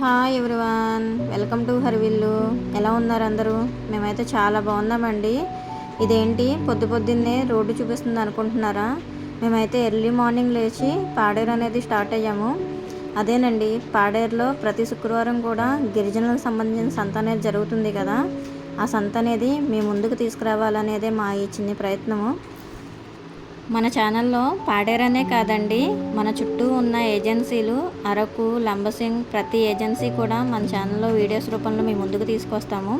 Hi everyone welcome to హరివిల్లు ఎలా ఉన్నారు అందరూ? మేమైతే చాలా బాగున్నామండి. ఇదేంటి? పొద్దు పొద్దున్నే రోడ్డు చూపిస్తుంది అనుకుంటున్నారా? మేమైతే ఎర్లీ మార్నింగ్ లేచి పాడేరు అనేది స్టార్ట్ అయ్యాము. అదేనండి పాడేరులో ప్రతి శుక్రవారం కూడా గిరిజనులకు సంబంధించిన సంత అనేది జరుగుతుంది కదా. ఆ సంత అనేది మీ ముందుకు తీసుకురావాలనేదే మా ఈ చిన్ని ప్రయత్నము. మన ఛానల్లో పాడేరనే కాదండి. మన చుట్టూ ఉన్న ఏజెన్సీలు అరకు లంబసింగ్ ప్రతి ఏజెన్సీ కూడా మన ఛానల్లో వీడియోస్ రూపంలో మీ ముందుకు తీసుకొస్తాము.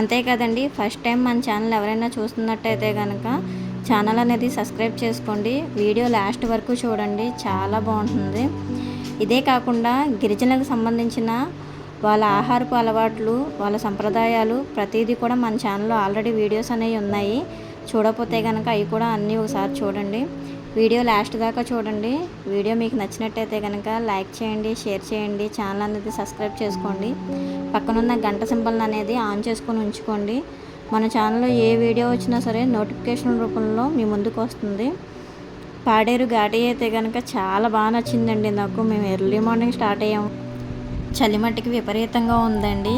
అంతేకాదండి ఫస్ట్ టైం మన ఛానల్ ఎవరైనా చూస్తున్నట్టయితే కనుక ఛానల్ అనేది సబ్స్క్రైబ్ చేసుకోండి. వీడియో లాస్ట్ వరకు చూడండి చాలా బాగుంటుంది. ఇదే కాకుండా గిరిజనులకు సంబంధించిన వాళ్ళ ఆహారపు అలవాట్లు వాళ్ళ సంప్రదాయాలు ప్రతిదీ కూడా మన ఛానల్లో ఆల్రెడీ వీడియోస్ అనేవి ఉన్నాయి. చూడకపోతే కనుక అవి కూడా అన్నీ ఒకసారి చూడండి. వీడియో లాస్ట్ దాకా చూడండి. వీడియో మీకు నచ్చినట్టయితే కనుక లైక్ చేయండి షేర్ చేయండి ఛానల్ అనేది సబ్స్క్రైబ్ చేసుకోండి. పక్కనున్న గంట సింబల్ అనేది ఆన్ చేసుకొని ఉంచుకోండి. మన ఛానల్లో ఏ వీడియో వచ్చినా సరే నోటిఫికేషన్ రూపంలో మీ ముందుకు వస్తుంది. పాడేరు ఘాటి అయితే కనుక చాలా బాగా నచ్చిందండి నాకు. మేము ఎర్లీ మార్నింగ్ స్టార్ట్ అయ్యాము. చలిమట్టికి విపరీతంగా ఉందండి.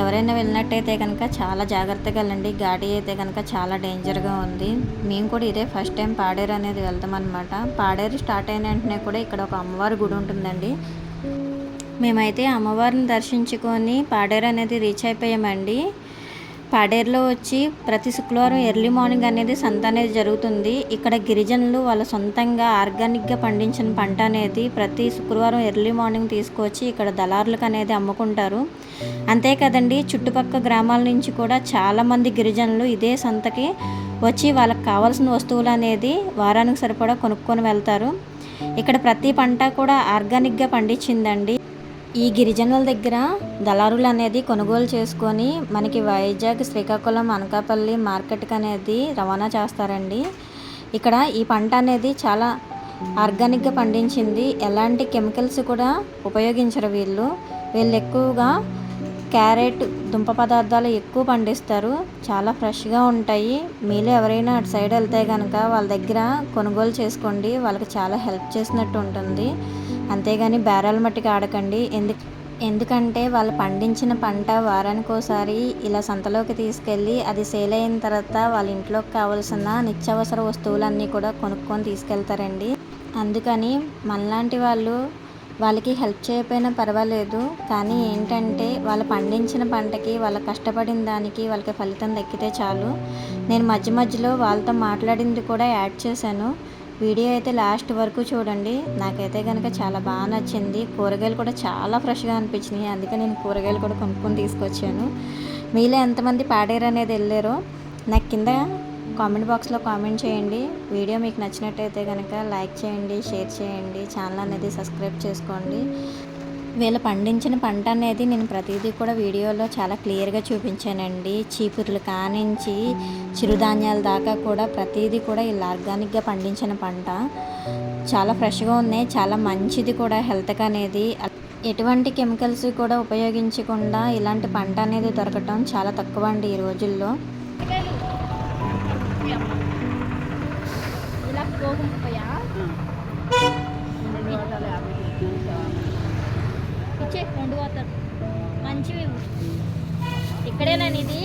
ఎవరైనా వెళ్ళినట్టయితే కనుక చాలా జాగ్రత్తగా వెళ్ళండి. గాడి అయితే కనుక చాలా డేంజర్గా ఉంది. మేము కూడా ఇదే ఫస్ట్ టైం పాడేరు అనేది వెళ్తాం అనమాట పాడేరు స్టార్ట్ అయిన వెంటనే కూడా ఇక్కడ ఒక అమ్మవారి గుడి ఉంటుందండి. మేమైతే అమ్మవారిని దర్శించుకొని పాడేరు అనేది రీచ్ అయిపోయామండి. పాడేరులో వచ్చి ప్రతి శుక్రవారం ఎర్లీ మార్నింగ్ అనేది సంత అనేది జరుగుతుంది. ఇక్కడ గిరిజనులు వాళ్ళ సొంతంగా ఆర్గానిక్గా పండించిన పంట అనేది ప్రతి శుక్రవారం ఎర్లీ మార్నింగ్ తీసుకొచ్చి ఇక్కడ దళారులకు అనేది అమ్ముకుంటారు. అంతే కదండి చుట్టుపక్కల గ్రామాల నుంచి కూడా చాలామంది గిరిజనులు ఇదే సంతకి వచ్చి వాళ్ళకి కావాల్సిన వస్తువులు అనేది వారానికి సరిపడా కొనుక్కొని వెళ్తారు. ఇక్కడ ప్రతి పంట కూడా ఆర్గానిక్గా పండించిందండి. ఈ గిరిజనుల దగ్గర దళారులు అనేది కొనుగోలు చేసుకొని మనకి వైజాగ్ శ్రీకాకుళం అనకాపల్లి మార్కెట్కి అనేది రవాణా చేస్తారండి. ఇక్కడ ఈ పంట అనేది చాలా ఆర్గానిక్గా పండించింది. ఎలాంటి కెమికల్స్ కూడా ఉపయోగించరు వీళ్ళు. వీళ్ళు ఎక్కువగా క్యారెట్ దుంప పదార్థాలు ఎక్కువ పండిస్తారు. చాలా ఫ్రెష్గా ఉంటాయి. మీలో ఎవరైనా అటు సైడ్ వెళ్తే కనుక వాళ్ళ దగ్గర కొనుగోలు చేసుకోండి. వాళ్ళకి చాలా హెల్ప్ చేసినట్టు ఉంటుంది. అంతేగాని బేరాల మట్టికి ఆడకండి. ఎందుకు ఎందుకంటే వాళ్ళు పండించిన పంట వారానికి ఒకసారి ఇలా సంతలోకి తీసుకెళ్ళి అది సేల్ అయిన తర్వాత వాళ్ళ ఇంట్లోకి కావాల్సిన నిత్యావసర వస్తువులన్నీ కూడా కొనుక్కొని తీసుకెళ్తారండి. అందుకని మనలాంటి వాళ్ళు వాళ్ళకి హెల్ప్ చేయకపోయినా పర్వాలేదు. కానీ ఏంటంటే వాళ్ళు పండించిన పంటకి వాళ్ళ కష్టపడిన దానికి వాళ్ళకి ఫలితం దక్కితే చాలు. నేను మధ్య మధ్యలో వాళ్ళతో మాట్లాడింది కూడా యాడ్ చేశాను. వీడియో అయితే లాస్ట్ వరకు చూడండి. నాకైతే కనుక చాలా బాగా నచ్చింది. కూరగాయలు కూడా చాలా ఫ్రెష్గా అనిపించినాయి. అందుకే నేను కూరగాయలు కూడా కొనుక్కొని తీసుకొచ్చాను. మీలో ఎంతమంది పాడేరు అనేది వెళ్ళారో నాకు కింద కామెంట్ బాక్స్లో కామెంట్ చేయండి. వీడియో మీకు నచ్చినట్టయితే కనుక లైక్ చేయండి షేర్ చేయండి. ఛానల్ అనేది సబ్స్క్రైబ్ చేసుకోండి. వీళ్ళు పండించిన పంట అనేది నేను ప్రతిదీ కూడా వీడియోలో చాలా క్లియర్గా చూపించానండి. చీపుర్లు కానించి చిరుధాన్యాల దాకా కూడా ప్రతిదీ కూడా ఇలా ఆర్గానిక్గా పండించిన పంట. చాలా ఫ్రెష్గా ఉన్నాయి. చాలా మంచిది కూడా హెల్త్కి అనేది. ఎటువంటి కెమికల్స్ కూడా ఉపయోగించకుండా ఇలాంటి పంట అనేది దొరకటం చాలా తక్కువ అండి ఈ రోజుల్లో. ఇలా ఇచ్చే రెండు పోతారు. మంచివి ఇవ్వు. ఇక్కడేనా ఇది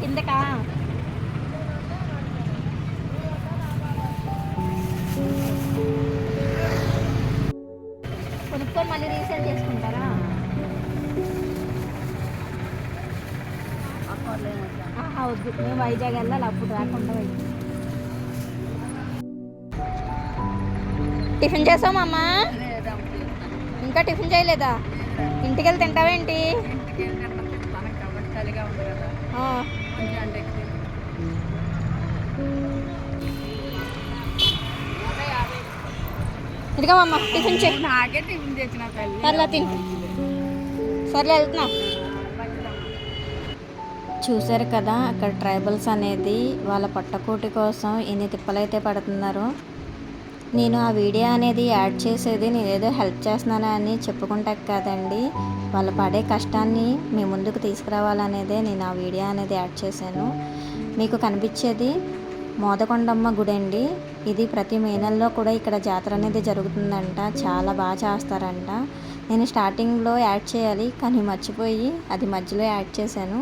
కిందకా కొనుక్కొని మళ్ళీ రీసేల్ చేసుకుంటారా? వద్దు. మేము వైజాగ్ వెళ్ళాలి అప్పుడు రాకుండా వైజాగ్ టిఫిన్ చేసామమ్మా ఇంకా టిఫిన్ చేయలేదా? ఇంటికి వెళ్ళి తింటావేంటి? ఇదిగోమ్మా టిఫిన్ చే నాకే టిఫిన్ తెచ్చిన సర్లే సర్లే వెళ్తున్నా. చూశారు కదా అక్కడ ట్రైబల్స్ అనేది వాళ్ళ పట్టకోటి కోసం ఎన్ని తిప్పలైతే పడుతున్నారు. నేను ఆ వీడియో అనేది యాడ్ చేసేది నేను ఏదో హెల్ప్ చేస్తున్నాను అని చెప్పుకుంటా కాదండి. వాళ్ళు పడే కష్టాన్ని మీ ముందుకు తీసుకురావాలనేదే నేను ఆ వీడియో అనేది యాడ్ చేశాను. మీకు కనిపించేది మోదకొండమ్మ గుడి అండి ఇది ప్రతి మే నెలలో కూడా ఇక్కడ జాతర అనేది జరుగుతుందంట. చాలా బాగా చేస్తారంట. నేను స్టార్టింగ్లో యాడ్ చేయాలి కానీ మర్చిపోయి అది మధ్యలో యాడ్ చేశాను.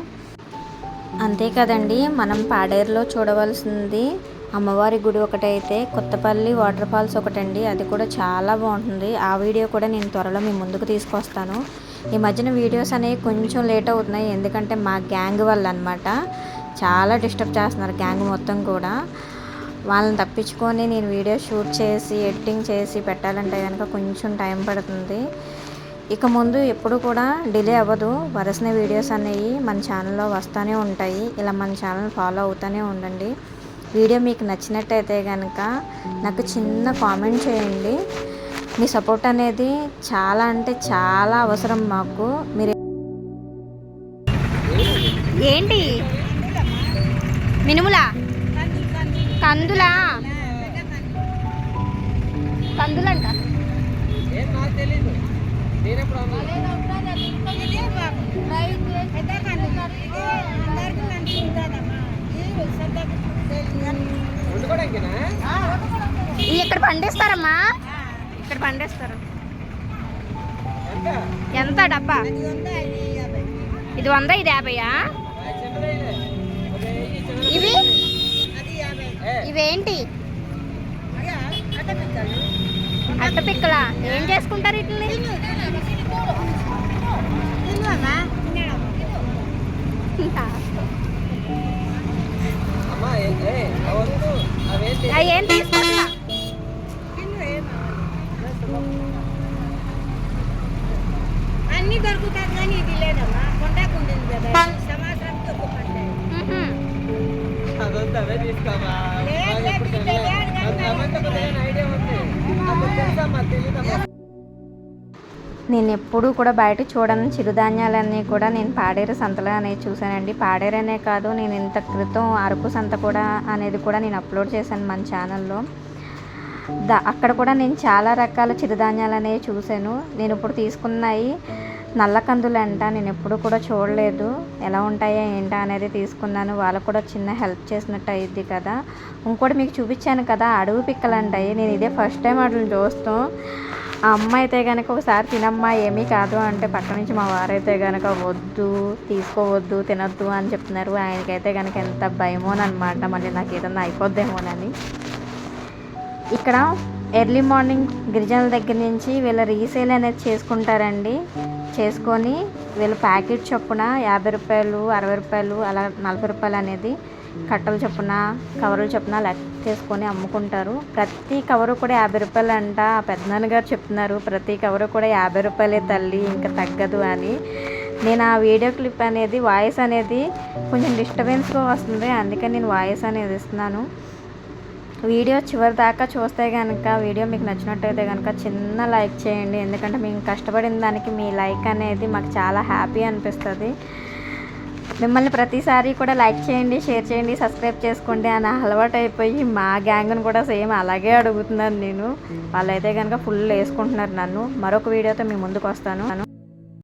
అంతే కదండి మనం పాడేరులో చూడవలసింది అమ్మవారి గుడి ఒకటైతే కొత్తపల్లి వాటర్ ఫాల్స్ ఒకటండి. అది కూడా చాలా బాగుంటుంది. ఆ వీడియో కూడా నేను త్వరలో మీ ముందుకు తీసుకొస్తాను. ఈ మధ్యన వీడియోస్ అనేవి కొంచెం లేట్ అవుతున్నాయి. ఎందుకంటే మా గ్యాంగ్ వల్ల అనమాట చాలా డిస్టర్బ్ చేస్తున్నారు గ్యాంగ్ మొత్తం కూడా. వాళ్ళని తప్పించుకొని నేను వీడియో షూట్ చేసి ఎడిటింగ్ చేసి పెట్టాలంటే కనుక కొంచెం టైం పడుతుంది. ఇక ముందు ఎప్పుడు కూడా డిలే అవ్వదు. వరసిన వీడియోస్ అనేవి మన ఛానల్లో వస్తూనే ఉంటాయి. ఇలా మన ఛానల్ ఫాలో అవుతూనే ఉండండి. వీడియో మీకు నచ్చినట్టయితే కనుక నాకు చిన్న కామెంట్ చేయండి. మీ సపోర్ట్ అనేది చాలా అంటే చాలా అవసరం మాకు. మీరు ఏంటి? మినుములా? కందులా? కందులంట. ఏం నాకు తెలీదు నేనెప్పుడు అన్నా వండుకోవడానికేనా ఇవి ఇక్కడ పండిస్తారమ్మా. ఇక్కడ పండిస్తారు. ఎంత? డబ్బా? ఇది వంద ఇది యాభైయా. ఇవి? ఇవేంటి? అట్టపిక్కలా ఏం చేసుకుంటారు ఇట్లని అమ్మా. ఏ- ఏ, ఆ వద్దు. అవేంటి? అవి ఏం తీసుకుంటా అన్ని దొరుకుతాయి కానీ ఇది లేదమ్మా కొండకు ఉండింది కదా తీసుకోమా. నేను ఎప్పుడూ కూడా బయట చూడని. చిరుధాన్యాలన్నీ కూడా నేను పాడేరు సంతలో అనేది చూశానండి. పాడేరనే కాదు నేను ఇంత క్రితం అరకు సంత కూడా అనేది కూడా నేను అప్లోడ్ చేశాను మన ఛానల్లో. దా అక్కడ కూడా నేను చాలా రకాల చిరుధాన్యాలు అనేవి చూశాను. నేను ఇప్పుడు తీసుకున్నాయి నల్ల కందులు అంట నేను ఎప్పుడు కూడా చూడలేదు. ఎలా ఉంటాయో ఏంటా అనేది తీసుకున్నాను. వాళ్ళకు కూడా చిన్న హెల్ప్ చేసినట్టు అయ్యిద్ది కదా. ఇంకోటి మీకు చూపించాను కదా అడవి పిక్కలు అంటాయి నేను ఇదే ఫస్ట్ టైం వాటిని చూస్తాం ఆ అమ్మ అయితే కనుక ఒకసారి తినమ్మా ఏమీ కాదు అంటే పక్క నుంచి మా వారైతే కనుక వద్దు తీసుకోవద్దు తినొద్దు అని చెప్తున్నారు. ఆయనకైతే కనుక ఎంత భయమోనమాట మళ్ళీ నాకు ఏదన్నా అయిపోద్దేమోనని. ఇక్కడ ఎర్లీ మార్నింగ్ గిరిజనుల దగ్గర నుంచి వీళ్ళ రీసేల్ అనేది చేసుకుంటారండి. చేసుకొని వీళ్ళు ప్యాకెట్ చొప్పున యాభై రూపాయలు అరవై రూపాయలు అలా నలభై రూపాయలు అనేది కట్టలు చొప్పున కవర్లు చొప్పున లెక్కేసుకొని అమ్ముకుంటారు. ప్రతి కవరు కూడా యాభై రూపాయలు అంట. పెద్దనాన్న గారు చెప్తున్నారు ప్రతి కవరు కూడా యాభై రూపాయలే తల్లి ఇంకా తగ్గదు అని. నేను ఆ వీడియో క్లిప్ అనేది వాయిస్ అనేది కొంచెం డిస్టర్బెన్స్గా వస్తుంది. అందుకని నేను వాయిస్ అనేది ఇస్తున్నాను. వీడియో చివరి దాకా చూస్తే కనుక వీడియో మీకు నచ్చినట్టయితే కనుక చిన్న లైక్ చేయండి. ఎందుకంటే మేము కష్టపడిన దానికి మీ లైక్ అనేది మాకు చాలా హ్యాపీ అనిపిస్తుంది. మిమ్మల్ని ప్రతిసారి కూడా లైక్ చేయండి షేర్ చేయండి సబ్స్క్రైబ్ చేసుకోండి అని అలవాటు అయిపోయి మా గ్యాంగ్ను కూడా సేమ్ అలాగే అడుగుతున్నాను నేను. వాళ్ళైతే కనుక ఫుల్ వేసుకుంటున్నారు నన్ను. మరొక వీడియోతో మీ ముందుకు వస్తాను.